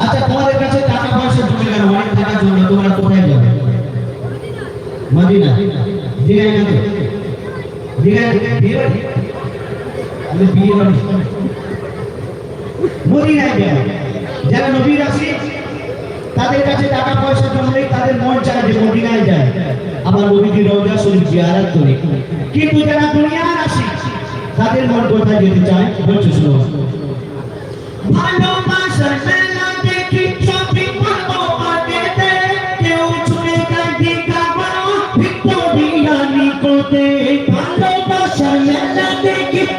আচ্ছা তোমাদের কাছে টাকা পয়সা জমে গেল অনেক টাকার জন্য তোমরা কোথায় যাবে? মদিনা। দীঘায় যাবে? দীঘায় বিয়ে বাড়ি? বিয়ে বাড়ি। মদিনায় যাবে যারা নবীর আসি তাদের কাছে টাকা পয়সা জমলেই তাদের মন চায় যে মদিনায় যায়। আমার নবীজি রওজা শরীফ জিয়ারত করে। কিন্তু যারা দুনিয়ার আসি তাদের মন কোথায় যেতে চায়? বলছে, শোনো। ভালোবাসার মেলা। কেউ ছুঁয়ে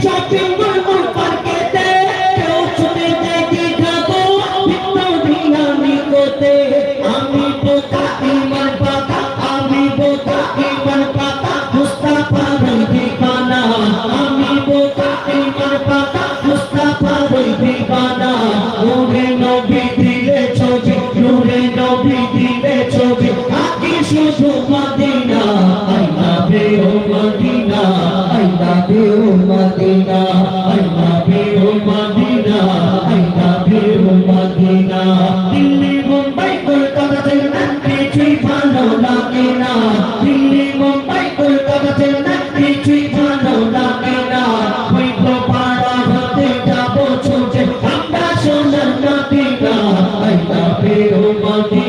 shopping I love you, Medina. I love you, Medina. Delhi, Mumbai, কলকাতাতে না কিছুই ভালো লাগে না। দিল্লি, মুম্বাই, কলকাতাতে না কিছুই ভালো লাগে না। হইব পাড়া হতে যাব ছুটে, আমরা সোনার Medina. Love you, Medina.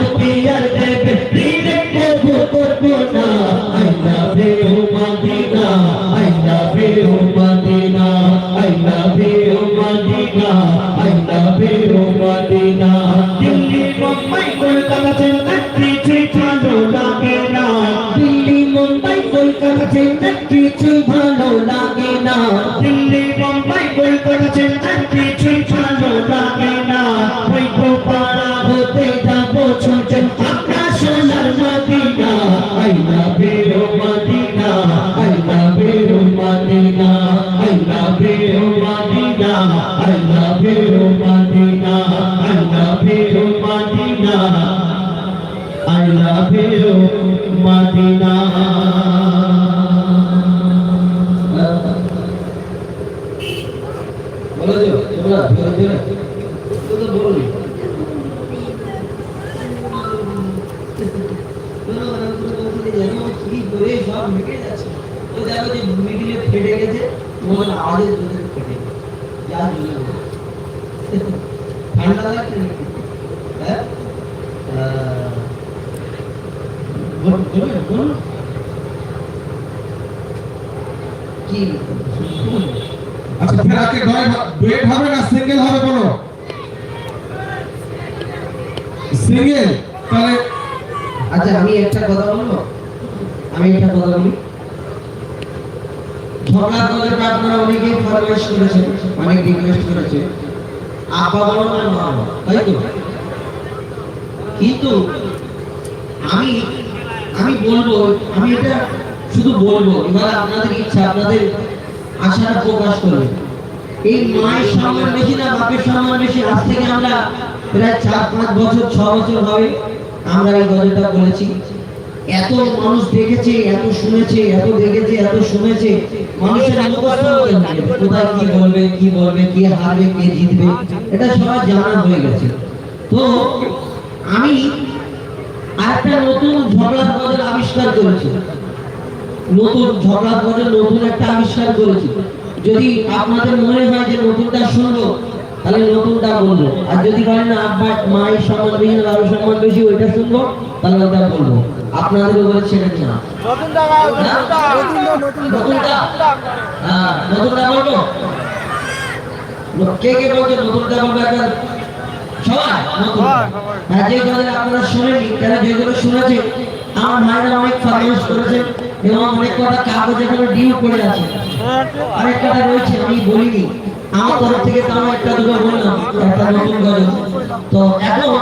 Medina. Love you, Medina. Delhi, Mumbai, Kolkata, Chennai, কিছুই ভালো লাগে না। দিল্লি, মুম্বাই, কলকাতা, চেন্নাই, কিছু ভালো লাগে না। দিল্লি, মুম্বাই, কলকাতা, চেন্নাই, কিছুই ভালো লাগে Love মদিনা। বলো যে তোমরা ফেটে গেছে ঠান্ডা লাগছে নাকি হ্যাঁ আহ, বল- বলবে, বলুন। কি শুনুন। আচ্ছা ফেরাকে ডুয়েট হবে না সিঙ্গেল হবে বলো। সিঙ্গেল? তাহলে আচ্ছা আমি একটা কথা বলব? আমি একটা কথা বলি? ঝগড়া দলের আপনারা অনেকেই ফরমাইশ করেছেন অনেক রিকোয়েস্ট করেছেন আব্বা বলো না মা বলো, তাই তো? কিন্তু আমি আমি বলব, আমি এটা শুধু বলব, এবার আপনাদের ইচ্ছা, আপনাদের আশাটা প্রকাশ করবে। এই মায়ের সম্মান বেশি না, বাপের সম্মান বেশি, আজ থেকে আমরা প্রায় চার পাঁচ বছর, ছ বছর হবে, আমরা এই গজলটা বলেছি। এত মানুষ দেখেছে, এত শুনেছে, এত দেখেছে, এত শুনেছে, মানুষের কোথায় কি বলবে কি বলবে, কে হারবে, কে জিতবে, এটা সবার জানা হয়ে গেছে। তো আমি আরেকটা নতুন ঝগড়ার গজল আবিষ্কার করেছি। নতুন ঝগড়া করে নতুন একটা আবিষ্কার করেছি। যদি আপনাদের মনে হয় যে নতুনটা শুনব তাহলে নতুনটা বলব। আর যদি বলেন না আব্বা মায়ের সম্মান বেশি না বাবার সম্মান বেশি ওইটা শুনব তাহলে ওটা বলব। আপনাদের উপরে ছেড়ে নতুনটা হ্যাঁ নতুনটা বলব? কে কে বলছে নতুনটা বলব একবার? সবাই নতুন হ্যাঁ যে কথা আপনারা শুনেনি কেন যেগুলো শুনেছে আমার ভাইরা অনেক ফরমাইশ করেছে এবং অনেক কথা কাগজে কোনো ডিউ করে আছে। আরেক কথা রয়েছে, আমি বলিনি। আমার তরফ থেকে তো আমি একটা দুটো বললাম, একটা নতুন গজল তো এখন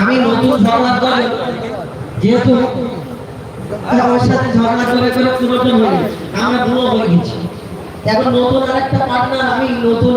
আমি নতুন ঝগড়া গজল যেহেতু আমার সাথে ঝগড়া করে করে পুরোটা হয়ে আমরা বুড়ো হয়ে গেছি এখন নতুন আরেকটা পার্টনার আমি নতুন